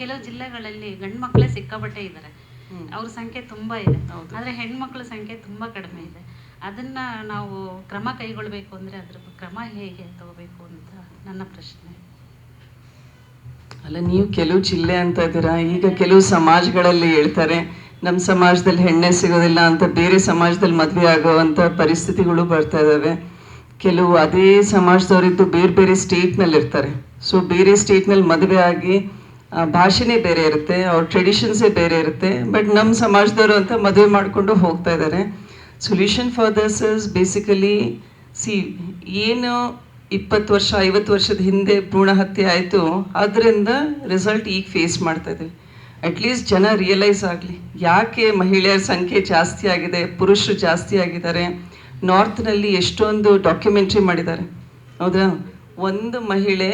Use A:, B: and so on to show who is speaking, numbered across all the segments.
A: ಕೆಲವು ಜಿಲ್ಲೆಗಳಲ್ಲಿ ಗಂಡು ಮಕ್ಕಳೇ ಸಿಕ್ಕಾಪಟ್ಟೆ ಇದ್ದಾರೆ. ಅವ್ರ ಸಂಖ್ಯೆ ತುಂಬಾ ಇದೆ. ಆದರೆ ಹೆಣ್ಮಕ್ಳ ಸಂಖ್ಯೆ ತುಂಬ ಕಡಿಮೆ ಇದೆ. ಅದನ್ನ ನಾವು ಕ್ರಮ ಕೈಗೊಳ್ಬೇಕು ಅಂದ್ರೆ ಅದ್ರ ಕ್ರಮ ಹೇಗೆ ತಗೋಬೇಕು ಅಂತ ನನ್ನ ಪ್ರಶ್ನೆ.
B: ಅಲ್ಲ ನೀವು ಕೆಲವು ಜಿಲ್ಲೆ ಅಂತ ಇದ್ದೀರಾ ಈಗ ಕೆಲವು ಸಮಾಜಗಳಲ್ಲಿ ಹೇಳ್ತಾರೆ ನಮ್ಮ ಸಮಾಜದಲ್ಲಿ ಹೆಣ್ಣೆ ಸಿಗೋದಿಲ್ಲ ಅಂತ ಬೇರೆ ಸಮಾಜದಲ್ಲಿ ಮದುವೆ ಆಗುವಂಥ ಪರಿಸ್ಥಿತಿಗಳು ಬರ್ತಾ ಇದ್ದಾವೆ ಕೆಲವು ಅದೇ ಸಮಾಜದವರಿದ್ದು ಬೇರೆ ಬೇರೆ ಸ್ಟೇಟ್ನಲ್ಲಿ ಇರ್ತಾರೆ ಸೊ ಬೇರೆ ಸ್ಟೇಟ್ನಲ್ಲಿ ಮದುವೆ ಆಗಿ ಭಾಷೆನೇ ಬೇರೆ ಇರುತ್ತೆ, ಅವ್ರ ಟ್ರೆಡಿಷನ್ಸೇ ಬೇರೆ ಇರುತ್ತೆ ಬಟ್ ನಮ್ಮ ಸಮಾಜದವರು ಅಂತ ಮದುವೆ ಮಾಡಿಕೊಂಡು ಹೋಗ್ತಾ ಇದ್ದಾರೆ solution for this is basically see ಏನು ಇಪ್ಪತ್ತು ವರ್ಷ, ಐವತ್ತು ವರ್ಷದ ಹಿಂದೆ ಭ್ರೂಣ ಹತ್ಯೆ ಆಯಿತು, ಅದರಿಂದ ರಿಸಲ್ಟ್ ಈಗ ಫೇಸ್ ಮಾಡ್ತಾ ಇದ್ದೀವಿ ಅಟ್ಲೀಸ್ಟ್ ಜನ ರಿಯಲೈಸ್ ಆಗಲಿ, ಯಾಕೆ ಮಹಿಳೆಯರ ಸಂಖ್ಯೆ ಜಾಸ್ತಿ ಆಗಿದೆ, ಪುರುಷರು ಜಾಸ್ತಿ ಆಗಿದ್ದಾರೆ ನಾರ್ತ್ನಲ್ಲಿ ಎಷ್ಟೊಂದು ಡಾಕ್ಯುಮೆಂಟ್ರಿ ಮಾಡಿದ್ದಾರೆ. ಹೌದಾ? ಒಂದು ಮಹಿಳೆ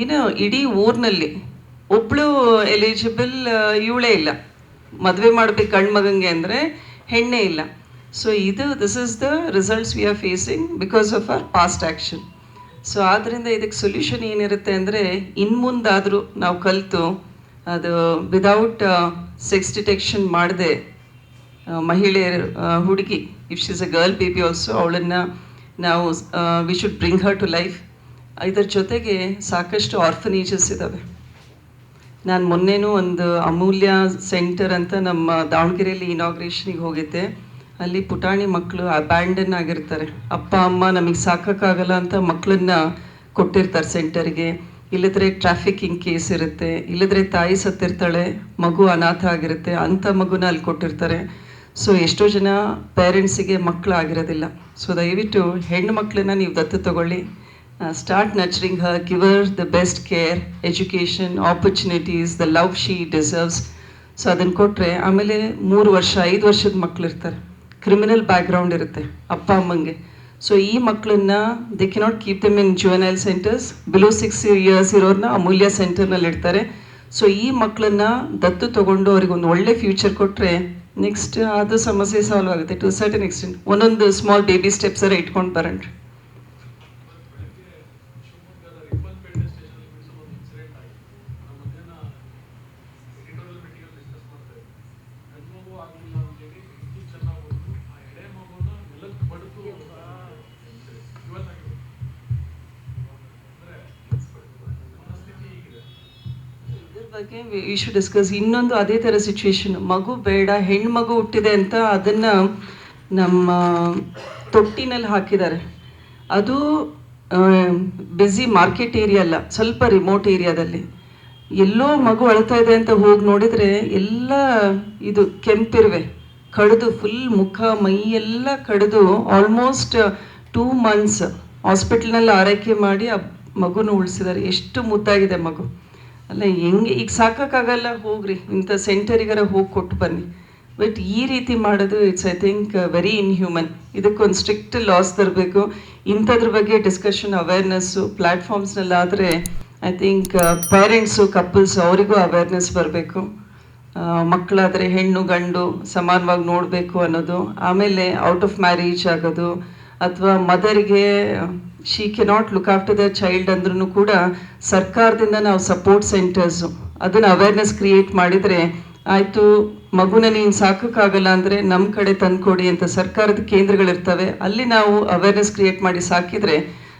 B: ಏನು ಇಡೀ ಊರಿನಲ್ಲಿ ಒಬ್ಳು ಎಲಿಜಿಬಲ್ ಇವಳೇ ಇಲ್ಲ. ಮದುವೆ ಮಾಡಬೇಕು ಗಂಡು ಮಗಂಗೆ ಅಂದರೆ ಹೆಣ್ಣೇ ಇಲ್ಲ. ಸೊ ಇದು this is the results we are facing because of our past action so ಆದ್ದರಿಂದ ಇದಕ್ಕೆ ಸೊಲ್ಯೂಷನ್ ಏನಿರುತ್ತೆ ಅಂದರೆ ಇನ್ನು ಮುಂದಾದರೂ ನಾವು ಕಲಿತು, ಅದು ವಿದೌಟ್ ಸೆಕ್ಸ್ ಡಿಟೆಕ್ಷನ್ ಮಾಡದೆ ಮಹಿಳೆಯರು ಹುಡುಗಿ if she's a girl baby also ಅವಳನ್ನು ನಾವು we should bring her to life ಇದರ ಜೊತೆಗೆ ಸಾಕಷ್ಟು ಆರ್ಫನೇಜಸ್ ಇದ್ದಾವೆ ನಾನು ಮೊನ್ನೆನೂ ಒಂದು ಅಮೂಲ್ಯ ಸೆಂಟರ್ ಅಂತ ನಮ್ಮ ದಾವಣಗೆರೆಯಲ್ಲಿ ಇನಾಗ್ರೇಷನಿಗೆ ಹೋಗಿದ್ದೆ. ಅಲ್ಲಿ ಪುಟಾಣಿ ಮಕ್ಕಳು ಅಬ್ಯಾಂಡನ್ ಆಗಿರ್ತಾರೆ. ಅಪ್ಪ, ಅಮ್ಮ ನಮಗೆ ಸಾಕೋಕ್ಕಾಗಲ್ಲ ಅಂತ ಮಕ್ಕಳನ್ನ ಕೊಟ್ಟಿರ್ತಾರೆ ಸೆಂಟರ್ಗೆ ಇಲ್ಲದ್ರೆ ಟ್ರಾಫಿಕಿಂಗ್ ಕೇಸ್ ಇರುತ್ತೆ. ಇಲ್ಲದ್ರೆ ತಾಯಿ ಸತ್ತಿರ್ತಾಳೆ, ಮಗು ಅನಾಥ ಆಗಿರುತ್ತೆ. ಅಂಥ ಮಗುನ ಅಲ್ಲಿ ಕೊಟ್ಟಿರ್ತಾರೆ. ಸೊ ಎಷ್ಟೋ ಜನ ಪೇರೆಂಟ್ಸಿಗೆ ಮಕ್ಕಳು ಆಗಿರೋದಿಲ್ಲ ಸೊ ದಯವಿಟ್ಟು ಹೆಣ್ಣು ಮಕ್ಕಳನ್ನ ನೀವು ದತ್ತು ತಗೊಳ್ಳಿ. Start nurturing her give her the best care education opportunities the love she deserves so ಅದನ್ನು ಕೊಟ್ಟರೆ ಆಮೇಲೆ ಮೂರು ವರ್ಷ, ಐದು ವರ್ಷದ ಮಕ್ಕಳು ಇರ್ತಾರೆ ಕ್ರಿಮಿನಲ್ ಬ್ಯಾಕ್ಗ್ರೌಂಡ್ ಇರುತ್ತೆ ಅಪ್ಪ, ಅಮ್ಮಂಗೆ. ಸೊ ಈ ಮಕ್ಕಳನ್ನ they cannot keep them in juvenile centres below six years ಇರೋರನ್ನ Amulya ಸೆಂಟರ್ನಲ್ಲಿ ಇಡ್ತಾರೆ. ಸೊ ಈ ಮಕ್ಕಳನ್ನ ದತ್ತು ತಗೊಂಡು ಅವ್ರಿಗೆ ಒಂದು ಒಳ್ಳೆ ಫ್ಯೂಚರ್ ಕೊಟ್ಟರೆ ನೆಕ್ಸ್ಟ್ ಅದು ಸಮಸ್ಯೆ ಸಾಲ್ವ್ ಆಗುತ್ತೆ ಟು ಸರ್ಟನ್ ಎಕ್ಸ್ಟೆಂಟ್ ಒಂದೊಂದು ಸ್ಮಾಲ್ ಬೇಬಿ ಸ್ಟೆಪ್ಸ್ ಅರ ಇಟ್ಕೊಂಡು ಬರೋಣ ಬಗ್ಗೆ ವಿ ಡಿಸ್ಕಸ್ ಇನ್ನೊಂದು ಅದೇ ಥರ ಸಿಚುವೇಶನ್ ಮಗು ಬೇಡ ಹೆಣ್ಣು ಮಗು ಹುಟ್ಟಿದೆ ಅಂತ ಅದನ್ನು ನಮ್ಮ ತೊಟ್ಟಿನಲ್ಲಿ ಹಾಕಿದ್ದಾರೆ. ಅದು ಬ್ಯುಸಿ ಮಾರ್ಕೆಟ್ ಏರಿಯಾ ಅಲ್ಲ, ಸ್ವಲ್ಪ ರಿಮೋಟ್ ಏರಿಯಾದಲ್ಲಿ ಎಲ್ಲೋ ಮಗು ಅಳ್ತಾ ಇದೆ ಅಂತ ಹೋಗಿ ನೋಡಿದರೆ ಎಲ್ಲ ಇದು ಕೆಂಪಿರುವೆ, ಕಡಿದು ಫುಲ್ ಮುಖ, ಮೈ ಎಲ್ಲ ಕಡಿದು ಆಲ್ಮೋಸ್ಟ್ ಟೂ ಮಂತ್ಸ್ ಹಾಸ್ಪಿಟ್ಲ್ನಲ್ಲಿ ಆರೈಕೆ ಮಾಡಿ ಆ ಮಗುನ ಉಳಿಸಿದ್ದಾರೆ. ಎಷ್ಟು ಮುದ್ದಾಗಿದೆ ಮಗು. ಅಲ್ಲ ಹೆಂಗೆ? ಈಗ ಸಾಕೋಕ್ಕಾಗಲ್ಲ ಹೋಗ್ರಿ. ಇಂಥ ಸೆಂಟರಿಗಾರ ಹೋಗಿ ಕೊಟ್ಟು ಬನ್ನಿ. ಬಟ್ ಈ ರೀತಿ ಮಾಡೋದು it's I think very inhuman ಇದಕ್ಕೊಂದು ಸ್ಟ್ರಿಕ್ಟ್ ಲಾಸ್ ತರಬೇಕು. ಇಂಥದ್ರ ಬಗ್ಗೆ ಡಿಸ್ಕಷನ್ ಅವೇರ್ನೆಸ್ಸು ಪ್ಲ್ಯಾಟ್ಫಾರ್ಮ್ಸ್ನಲ್ಲಾದರೆ ಐ ಥಿಂಕ್ ಪೇರೆಂಟ್ಸು ಕಪಲ್ಸ್ ಅವರಿಗೂ ಅವೇರ್ನೆಸ್ ಬರಬೇಕು. ಮಕ್ಕಳಾದರೆ ಹೆಣ್ಣು, ಗಂಡು ಸಮಾನವಾಗಿ ನೋಡಬೇಕು ಅನ್ನೋದು. ಆಮೇಲೆ ಔಟ್ ಆಫ್ ಮ್ಯಾರೇಜ್ ಆಗೋದು. ಅಥವಾ ಮದರಿಗೆ she cannot look after the child ಅಂದ್ರೂ ಕೂಡ ಸರ್ಕಾರದಿಂದ ನಾವು ಸಪೋರ್ಟ್ ಸೆಂಟರ್ಸು ಅದನ್ನು ಅವೇರ್ನೆಸ್ ಕ್ರಿಯೇಟ್ ಮಾಡಿದರೆ ಆಯಿತು ಮಗುನ ನೀನು ಸಾಕೋಕ್ಕಾಗಲ್ಲ ಅಂದರೆ ನಮ್ಮ ಕಡೆ ತಂದುಕೊಡಿ ಅಂತ ಸರ್ಕಾರದ ಕೇಂದ್ರಗಳಿರ್ತವೆ. ಅಲ್ಲಿ ನಾವು ಅವೇರ್ನೆಸ್ ಕ್ರಿಯೇಟ್ ಮಾಡಿ ಸಾಕಿದರೆ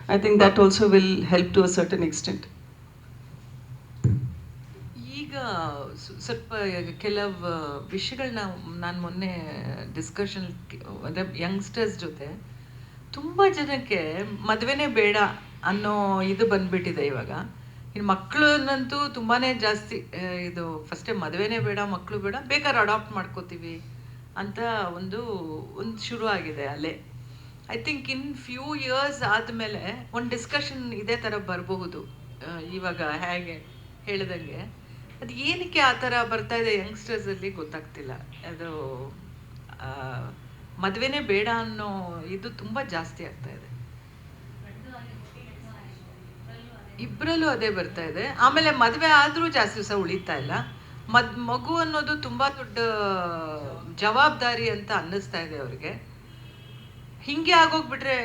B: I think that also will help to a certain extent
C: ಈಗ ಸ್ವ- ಸ್ವಲ್ಪ ಕೆಲವು ವಿಷಯಗಳನ್ನ ನಾನು ಮೊನ್ನೆ ಡಿಸ್ಕಷನ್ ಅಂದರೆ ಯಂಗ್ಸ್ಟರ್ಸ್ ಜೊತೆ ತುಂಬ ಜನಕ್ಕೆ ಮದುವೆನೇ ಬೇಡ ಅನ್ನೋ ಇದು ಬಂದ್ಬಿಟ್ಟಿದೆ ಇವಾಗ. ಇನ್ನು ಮಕ್ಕಳನ್ನಂತೂ ತುಂಬಾ ಜಾಸ್ತಿ ಇದು ಫಸ್ಟೇ ಮದುವೆನೇ ಬೇಡ ಮಕ್ಕಳು ಬೇಡ, ಬೇಕಾದ್ರೆ ಅಡಾಪ್ಟ್ ಮಾಡ್ಕೋತೀವಿ ಅಂತ ಒಂದು ಒಂದು ಶುರು ಆಗಿದೆ ಅಲ್ಲೇ I think in few years ಆದಮೇಲೆ ಒಂದು ಡಿಸ್ಕಷನ್ ಇದೇ ಥರ ಬರಬಹುದು ಇವಾಗ ಹೇಗೆ ಹೇಳಿದಂಗೆ. ಅದು ಏನಕ್ಕೆ ಆ ಥರ ಬರ್ತಾ ಇದೆ ಯಂಗ್ಸ್ಟರ್ಸಲ್ಲಿ ಗೊತ್ತಾಗ್ತಿಲ್ಲ. ಅದು ಮದುವೆನೇ ಬೇಡ ಅನ್ನೋ ಇದು ತುಂಬ ಜಾಸ್ತಿ ಆಗ್ತಾ ಇದೆ. ಇಬ್ಬರಲ್ಲೂ ಅದೇ ಬರ್ತಾ ಇದೆ. ಆಮೇಲೆ ಮದುವೆ ಆದರೂ ಜಾಸ್ತಿ ದಿವಸ ಉಳಿತಾ ಇಲ್ಲ. ಮದ್, ಮಗು ಅನ್ನೋದು ತುಂಬ ದೊಡ್ಡ ಜವಾಬ್ದಾರಿ ಅಂತ ಅನ್ನಿಸ್ತಾ ಇದೆ ಅವ್ರಿಗೆ. ಹಿಂಗೆ ಆಗೋಗ್ಬಿಟ್ರೆ